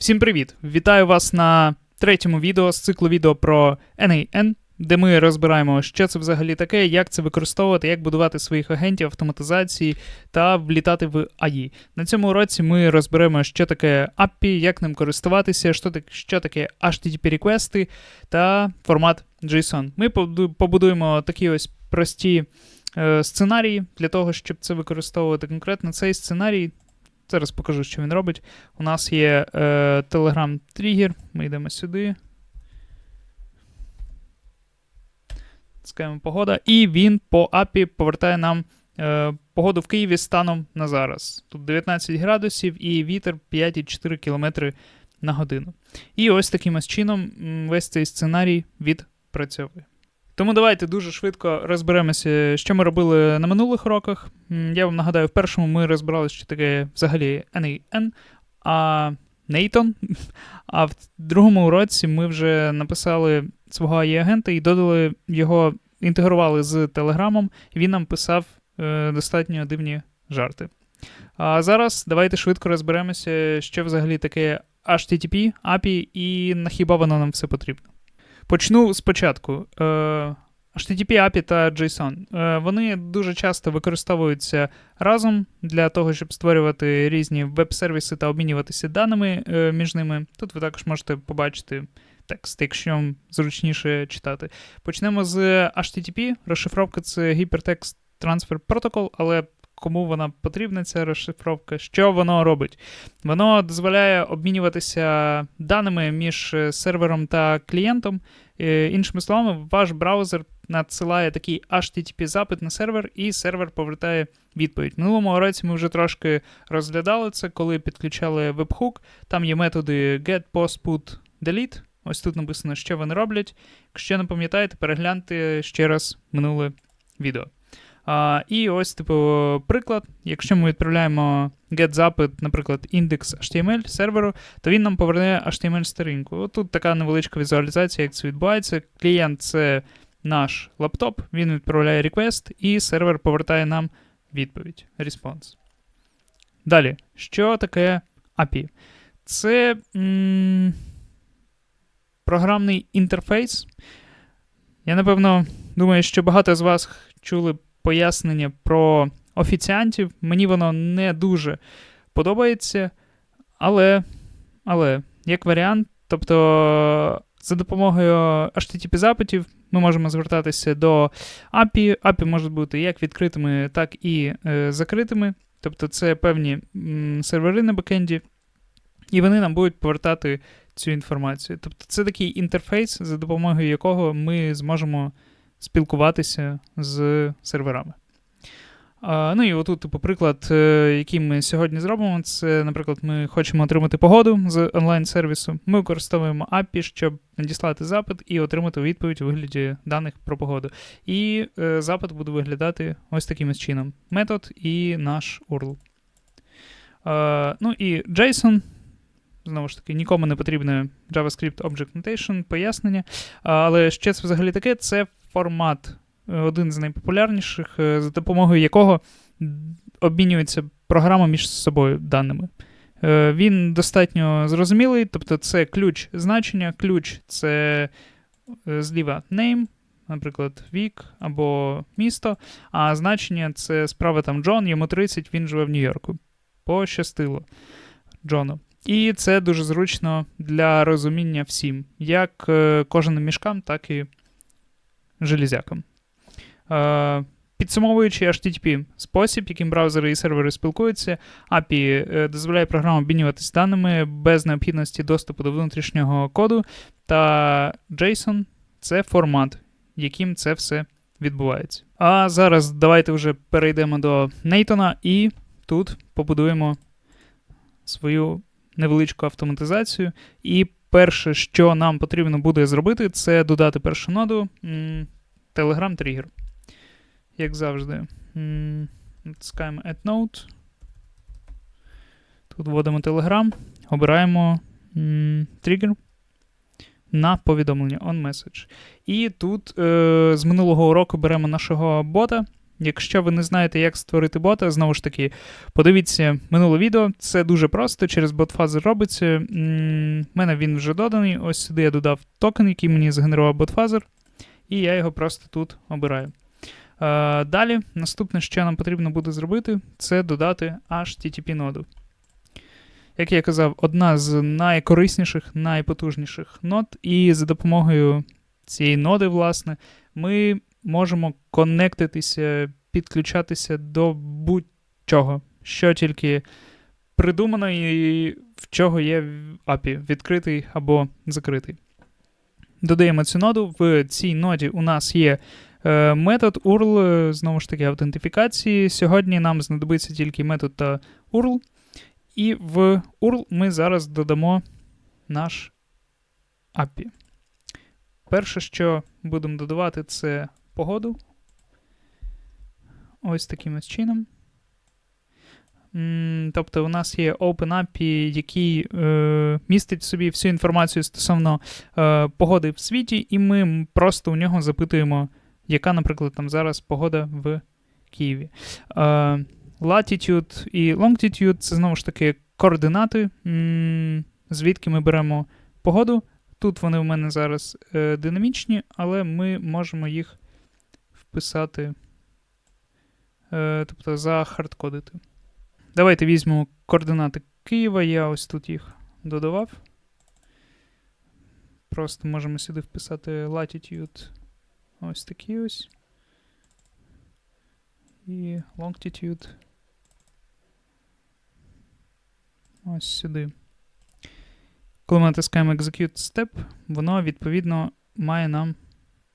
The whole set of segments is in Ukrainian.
Всім привіт! Вітаю вас на третьому відео з циклу відео про NAN, де ми розбираємо, що це взагалі таке, як це використовувати, як будувати своїх агентів автоматизації та влітати в AI. На цьому уроці ми розберемо, що таке API, як ним користуватися, що таке, що таке HTTP реквести та формат JSON. Ми побудуємо такі ось прості е, сценарії для того, щоб це використовувати. Конкретно цей сценарій. Зараз покажу, що він робить. У нас є е, Telegram тригер. Ми йдемо сюди. Скаємо погода. І він по API повертає нам е, погоду в Києві станом на зараз. Тут 19 градусів і вітер 5,4 км на годину. І ось таким чином весь цей сценарій відпрацьовує. Тому давайте дуже швидко розберемося, що ми робили на минулих уроках. М, Я вам нагадаю, в першому ми розбирали, що таке взагалі NAN, а Нейтон. А в другому уроці ми вже написали свого AI-агента і додали його, інтегрували з Телеграмом, і він нам писав е, достатньо дивні жарти. А зараз давайте швидко розберемося, що взагалі таке HTTP, API і на хіба воно нам все потрібно. Почну спочатку. Е, HTTP API та JSON. Е, Вони дуже часто використовуються разом для того, щоб створювати різні веб-сервіси та обмінюватися даними е, між ними. Тут ви також можете побачити текст, якщо вам зручніше читати. Почнемо з HTTP. Розшифровка це Hypertext Transfer Protocol, але кому вона потрібна, ця розшифровка? Що воно робить? Воно дозволяє обмінюватися даними між е, сервером та клієнтом. Е, Іншими словами, ваш браузер надсилає такий HTTP-запит на сервер, і сервер повертає відповідь. Минулому уроці ми вже трошки розглядали це, коли підключали webhook. Там є методи get, post, put, delete. Ось тут написано, що вони роблять. Якщо не пам'ятаєте, перегляньте ще раз минуле відео. І ось, типу, приклад. Якщо ми відправляємо get-запит, наприклад, індекс HTML серверу, то він нам поверне HTML-сторінку. Тут така невеличка візуалізація, як це відбувається. Клієнт це наш лаптоп, він відправляє request, і сервер повертає нам відповідь, response. Далі, що таке API? Це м- програмний інтерфейс. Я, напевно, думаю, що багато з вас чули пояснення про офіціантів. Мені воно не дуже подобається, але, але як варіант, тобто за допомогою HTTP-запитів ми можемо звертатися до API. API можуть бути як відкритими, так і е, закритими. Тобто це певні м, сервери на бекенді, і вони нам будуть повертати цю інформацію. Тобто це такий інтерфейс, за допомогою якого ми зможемо спілкуватися з серверами. Ну і отут, типу, приклад, е, який ми сьогодні зробимо, це, наприклад, ми хочемо отримати погоду з онлайн-сервісу. Ми використовуємо API, щоб надіслати запит і отримати відповідь у вигляді даних про погоду. І е, запит буде виглядати ось таким чином: метод і наш URL. Ну і JSON. Знову ж таки, нікому не потрібне JavaScript Object Notation, пояснення. Але що це взагалі таке? Це формат, е, один з найпопулярніших, е, за допомогою якого обмінюється програма між собою даними. Е, Він достатньо зрозумілий, тобто це ключ значення, ключ це зліва name, наприклад, вік або місто, а значення це справа там Джон, йому 30, він живе в Нью-Йорку. Пощастило Джону. І це дуже зручно для розуміння всім, як кожним мішкам, так і железякам. Е, Підсумовуючи HTTP спосіб, яким браузери і сервери спілкуються, API е, дозволяє програмам обмінюватися даними без необхідності доступу до внутрішнього коду, та JSON це формат, яким це все відбувається. А зараз давайте вже перейдемо до Нейтона і тут побудуємо свою невеличку автоматизацію. І перше, що нам потрібно буде зробити, це додати першу ноду Telegram Trigger. Як завжди. Натискаємо Add Node. Тут вводимо Telegram, обираємо Trigger на повідомлення On Message. І тут е, з минулого уроку беремо нашого бота, Якщо ви не знаєте, як створити бота, знову ж таки, подивіться минуле відео. Це дуже просто, через ботфазер робиться. У мене він вже доданий. Ось сюди я додав токен, який мені згенерував ботфазер, і я його просто тут обираю. Е, Далі, наступне, що нам потрібно буде зробити, це додати HTTP ноду. Як я казав, одна з найкорисніших, найпотужніших нод, і за допомогою цієї ноди, власне, ми можемо конектитися, підключатися до будь-чого, що тільки придумано і в чого є API, відкритий або закритий. Додаємо цю ноду. В цій ноді у нас є е, метод URL, знову ж таки, автентифікації. Сьогодні нам знадобиться тільки метод та URL. І в URL ми зараз додамо наш API. Перше, що будемо додавати, це погоду. Ось таким ось чином. Тобто, у нас є OpenAPI, який е, містить в собі всю інформацію стосовно е, погоди в світі, і ми просто у нього запитуємо, яка, наприклад, там зараз погода в Києві. Е, Latitude і longitude це знову ж таки координати, звідки ми беремо погоду. Тут вони в мене зараз е, динамічні, але ми можемо їх вписати, е, тобто захардкодити. Давайте візьмемо координати Києва. Я ось тут їх додавав. Просто можемо сюди вписати latitude. Ось такий ось. І longitude. Ось сюди. Коли ми натискаємо Execute Step, воно, відповідно, має нам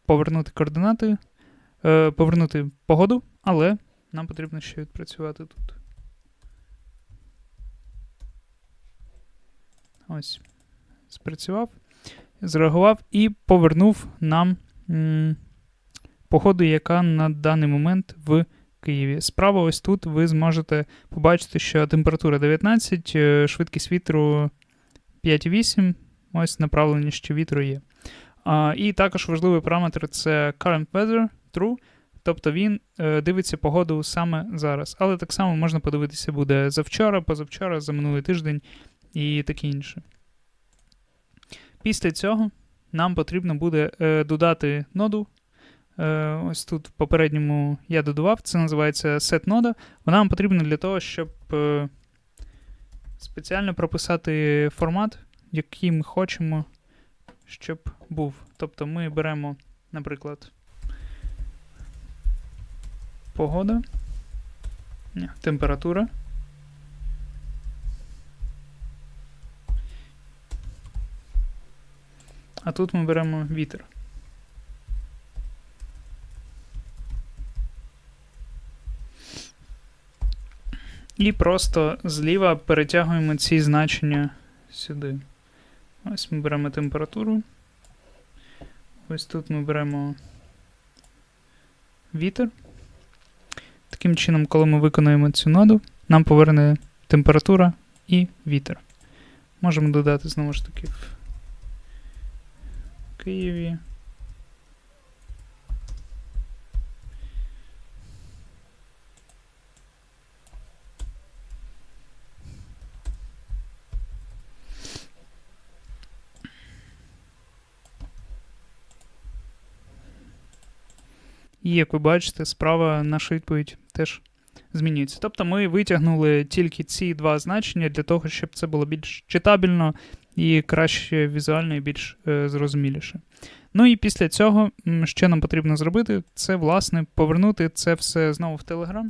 повернути координати, е, повернути погоду, але нам потрібно ще відпрацювати тут. Ось. Спрацював, зреагував і повернув нам м, погоду, яка на даний момент в Києві. Справа, ось тут ви зможете побачити, що температура 19, е, швидкість вітру 5,8, ось направлення, що вітру є. А, І також важливий параметр це current weather, true. Тобто він е, дивиться погоду саме зараз. Але так само можна подивитися буде завчора, позавчора, за минулий тиждень і таке інше. Після цього нам потрібно буде е, додати ноду. Е, ось тут в попередньому я додавав, це називається set-нода. Вона нам потрібна для того, щоб е, спеціально прописати формат, який ми хочемо, щоб був. Тобто ми беремо, наприклад, погода, Ні, температура. А тут ми беремо вітер. І просто зліва перетягуємо ці значення сюди. Ось ми беремо температуру. Ось тут ми беремо вітер. Таким чином, коли ми виконуємо цю ноду, нам поверне температура і вітер. Можемо додати знову ж таки Києві. І як ви бачите, справа наша відповідь теж змінюється. Тобто ми витягнули тільки ці два значення для того, щоб це було більш читабельно і краще візуально і більш е, зрозуміліше. Ну і після цього, що нам потрібно зробити, це, власне, повернути це все знову в Telegram.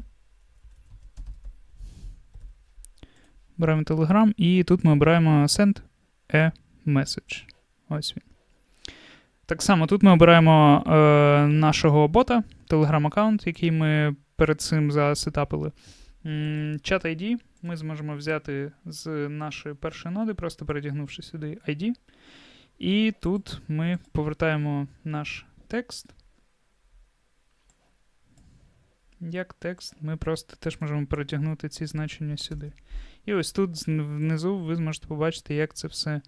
Беремо Telegram, і тут ми обираємо Send a Message. Ось він. Так само тут ми обираємо е, нашого бота, телеграм-аккаунт, який ми перед цим засетапили. Чат ID ми зможемо взяти з нашої першої ноди, просто перетягнувши сюди ID. І тут ми повертаємо наш текст. Як текст, ми просто теж можемо перетягнути ці значення сюди. І ось тут внизу ви зможете побачити, як це все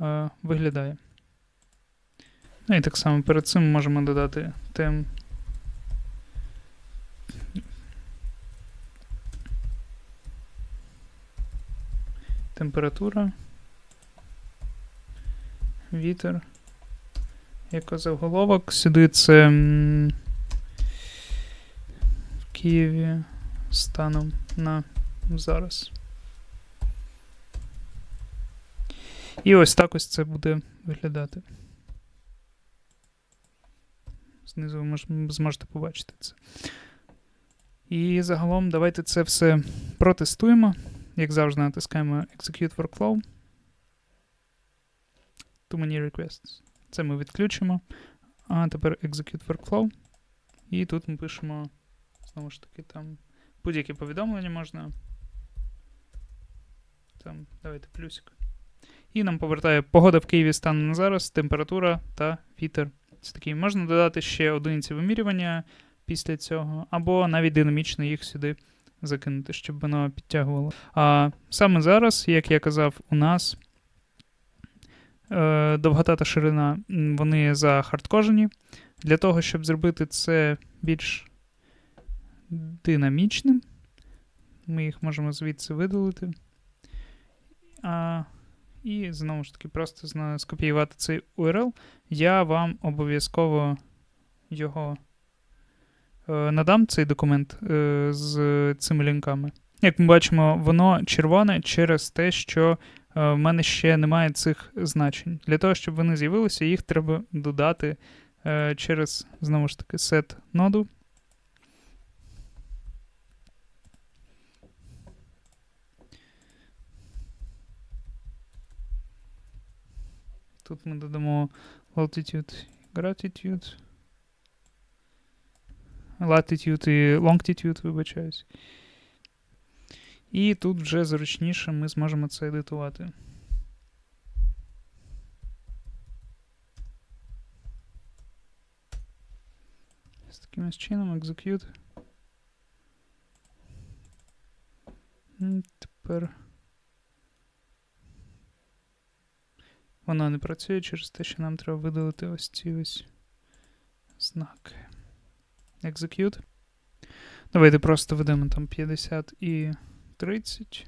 е, виглядає. Ну і так само перед цим можемо додати тем температура, вітер, екозаголовок. Сюди це в Києві станом на зараз. І ось так ось це буде виглядати. Знизу ви мож- зможете побачити це. І загалом давайте це все протестуємо. Як завжди, натискаємо Execute Workflow. Too many requests. Це ми відключимо. А тепер Execute Workflow. І тут ми пишемо, знову ж таки, там будь-які повідомлення можна. Там, давайте плюсик. І нам повертає погода в Києві станом на зараз, температура та вітер. Це такий. Можна додати ще одиниці вимірювання після цього, або навіть динамічно їх сюди закинути, щоб воно підтягувало. А саме зараз, як я казав, у нас е, довгота та ширина вони захардкожені. Для того, щоб зробити це більш динамічним, ми їх можемо звідси видалити. А, і знову ж таки, просто скопіювати цей URL. Я вам обов'язково його надам, цей документ е, з цими лінками. Як ми бачимо, воно червоне через те, що е, в мене ще немає цих значень. Для того, щоб вони з'явилися, їх треба додати е, через, знову ж таки, set ноду. Тут ми додамо latitude, gratitude. Latitude і longitude, вибачаюсь. І тут вже зручніше ми зможемо це едитувати. З таким чином execute. Тепер. Воно не працює через те, що нам треба видалити ось ці ось знаки. Execute. Давайте просто ведемо там 50 і 30.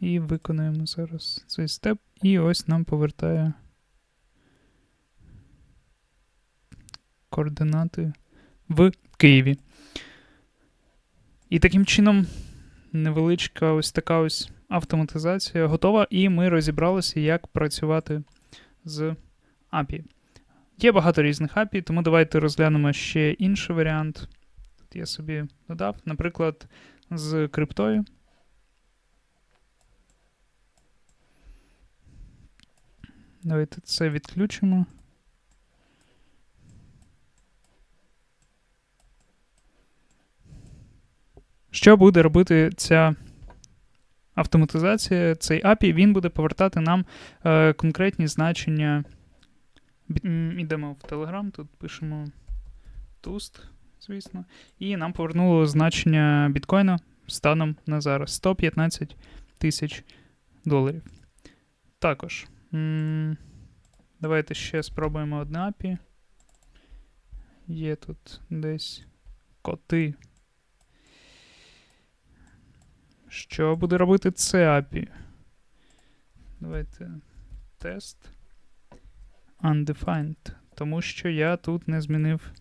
І виконуємо зараз цей степ. І ось нам повертає координати в Києві. І таким чином невеличка ось така ось автоматизація готова, і ми розібралися, як працювати з API. Є багато різних API, тому давайте розглянемо ще інший варіант. Тут я собі додав, наприклад, з криптою. Давайте це відключимо. Що буде робити ця автоматизація, цей API, він буде повертати нам е, конкретні значення. Ідемо в Telegram, тут пишемо туст, звісно. І нам повернуло значення біткоїна станом на зараз 115 тисяч доларів. Також. Давайте ще спробуємо одне API. Є тут десь коти. Що буде робити це API? Давайте тест undefined. Тому що я тут не змінив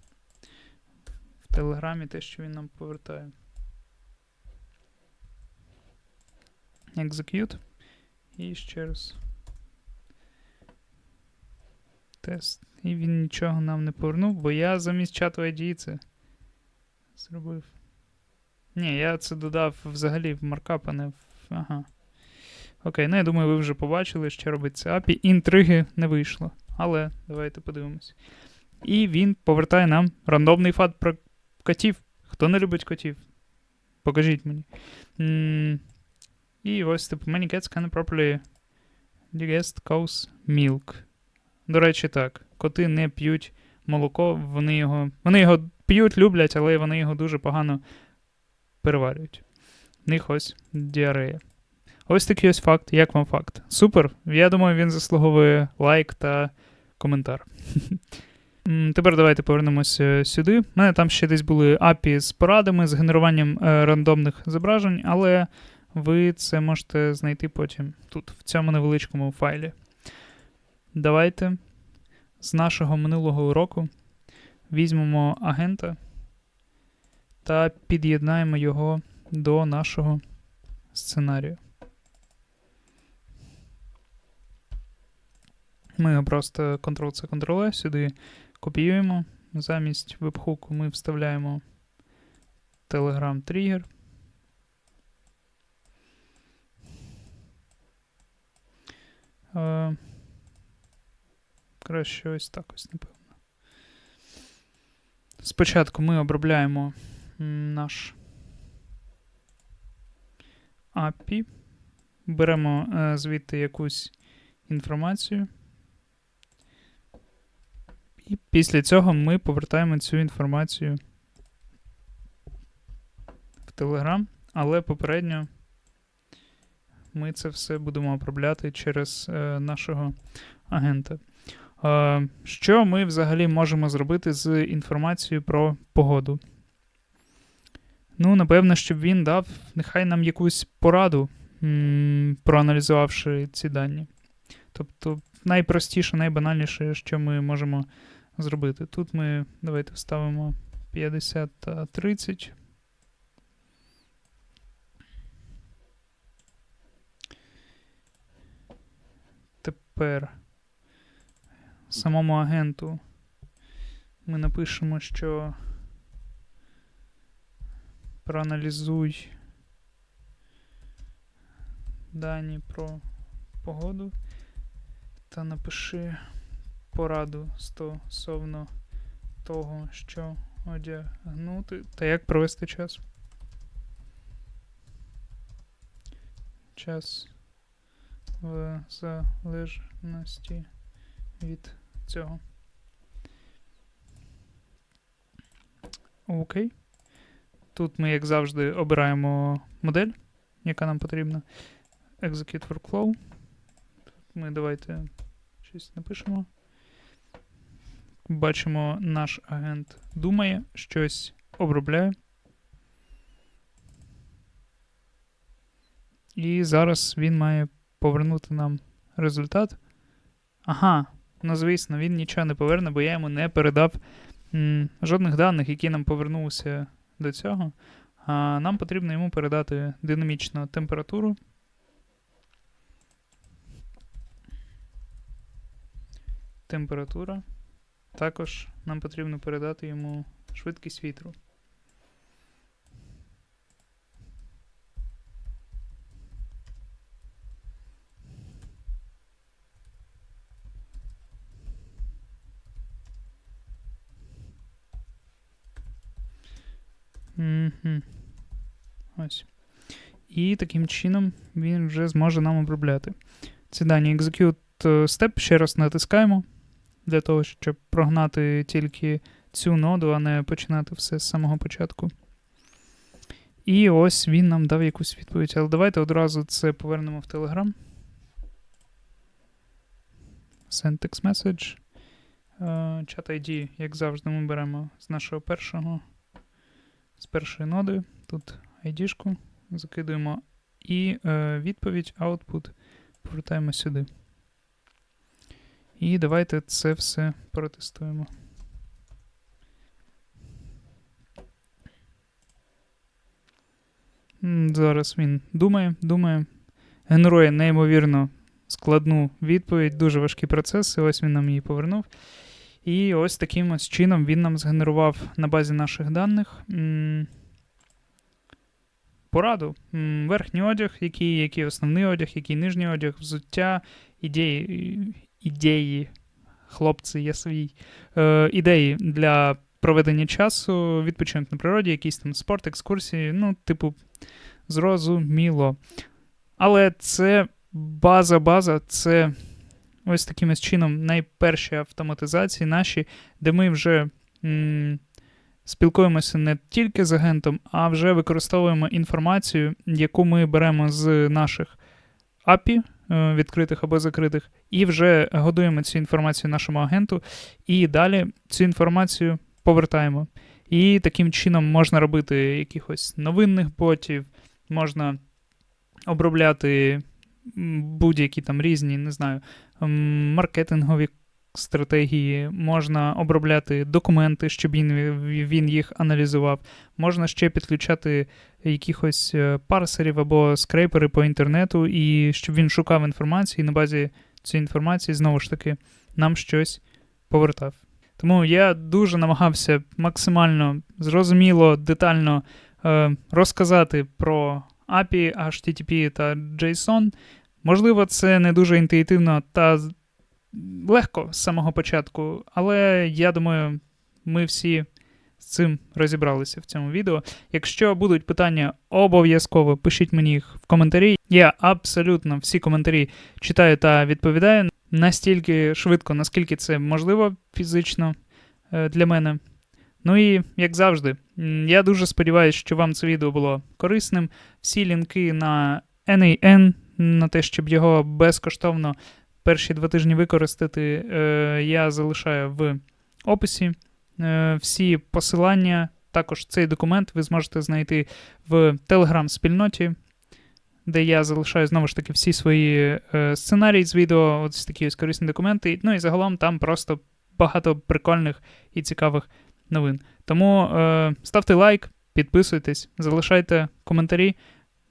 в Телеграмі те, що він нам повертає. Execute. І ще раз. Тест. І він нічого нам не повернув, бо я замість чату ID це зробив. Ні, я це додав взагалі в маркап, а не в. Ага. Окей, ну я думаю, ви вже побачили, що робить це API. Інтриги не вийшло. Але давайте подивимось. І він повертає нам рандомний факт про котів. Хто не любить котів? Покажіть мені. і ось типу many cats can properly digest cow's milk. До речі, так. Коти не п'ють молоко, вони його. Вони його п'ють, люблять, але вони його дуже погано переварюють. В них ось діарея. Ось такий ось факт. Як вам факт? Супер. Я думаю, він заслуговує лайк та коментар. Тепер давайте повернемося сюди. У мене там ще десь були API з порадами, з генеруванням е, рандомних зображень, але ви це можете знайти потім тут, в цьому невеличкому файлі. Давайте з нашого минулого уроку візьмемо агента та під'єднаємо його до нашого сценарію. Ми просто Ctrl-C, Ctrl-E сюди копіюємо. Замість вебхуку ми вставляємо Telegram Trigger. Е, Краще ось так ось, напевно. Спочатку ми обробляємо наш API, беремо е, звідти якусь інформацію. І після цього ми повертаємо цю інформацію в Telegram, але попередньо ми це все будемо обробляти через е, нашого агента. Е, що ми взагалі можемо зробити з інформацією про погоду? Ну, напевно, щоб він дав нехай нам якусь пораду, м, проаналізувавши ці дані. Тобто, найпростіше, найбанальніше, що ми можемо зробити. Тут ми давайте вставимо 50 та 30. Тепер самому агенту ми напишемо, що проаналізуй дані про погоду та напиши пораду стосовно того, що одягнути та як провести час. Час в залежності від цього. Окей. Тут ми, як завжди, обираємо модель, яка нам потрібна. Execute workflow. Тут ми давайте щось напишемо. Бачимо, наш агент думає, щось обробляє. І зараз він має повернути нам результат. Ага, ну звісно, він нічого не поверне, бо я йому не передав м, жодних даних, які нам повернулися до цього. А нам потрібно йому передати динамічну температуру. Температура. Також нам потрібно передати йому швидкість вітру. Мгм. Ось. І таким чином він вже зможе нам обробляти. Ці дані Execute е, Step ще раз натискаємо для того, щоб прогнати тільки цю ноду, а не починати все з самого початку. І ось він нам дав якусь відповідь. Але давайте одразу це повернемо в Telegram. Send text message. Е, Chat ID, як завжди, ми беремо з нашого першого, з першої ноди. Тут ID-шку закидуємо. І е, відповідь, output повертаємо сюди. І давайте це все протестуємо. Зараз він думає, думає, генерує неймовірно складну відповідь, дуже важкий процес, і ось він нам її повернув. І ось таким ось чином він нам згенерував на базі наших даних пораду. Верхній одяг, який, який основний одяг, який нижній одяг, взуття, ідеї, ідеї, хлопці, я свій, е, ідеї для проведення часу, відпочинок на природі, якийсь там спорт, екскурсії, ну, типу, зрозуміло. Але це база-база, це ось таким чином найперші автоматизації наші, де ми вже м, спілкуємося не тільки з агентом, а вже використовуємо інформацію, яку ми беремо з наших API, відкритих або закритих, і вже годуємо цю інформацію нашому агенту, і далі цю інформацію повертаємо. І таким чином можна робити якихось новинних ботів, можна обробляти будь-які там різні, не знаю, маркетингові стратегії, можна обробляти документи, щоб він, їх аналізував, можна ще підключати якихось е, парсерів або скрейпери по інтернету, і щоб він шукав інформацію, і на базі цієї інформації знову ж таки нам щось повертав. Тому я дуже намагався максимально зрозуміло, детально е, розказати про API, HTTP та JSON. Можливо, це не дуже інтуїтивно та легко з самого початку, але я думаю, ми всі з цим розібралися в цьому відео. Якщо будуть питання, обов'язково пишіть мені їх в коментарі. Я абсолютно всі коментарі читаю та відповідаю настільки швидко, наскільки це можливо фізично е, для мене. Ну і як завжди, я дуже сподіваюся, що вам це відео було корисним. Всі лінки на NAN, на те, щоб його безкоштовно перші два тижні використати, е, я залишаю в описі. Е, всі посилання, також цей документ ви зможете знайти в телеграм-спільноті, де я залишаю знову ж таки всі свої е, сценарії з відео, ось такі ось корисні документи. Ну і загалом там просто багато прикольних і цікавих новин. Тому е, ставте лайк, підписуйтесь, залишайте коментарі.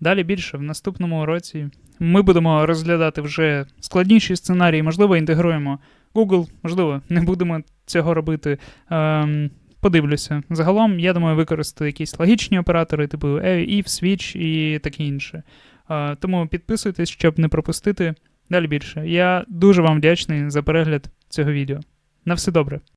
Далі більше в наступному році ми будемо розглядати вже складніші сценарії, можливо, інтегруємо Google, можливо, не будемо цього робити. Ем, подивлюся. Загалом, я думаю, використати якісь логічні оператори, типу if, switch і таке інше. Е, тому підписуйтесь, щоб не пропустити далі більше. Я дуже вам вдячний за перегляд цього відео. На все добре.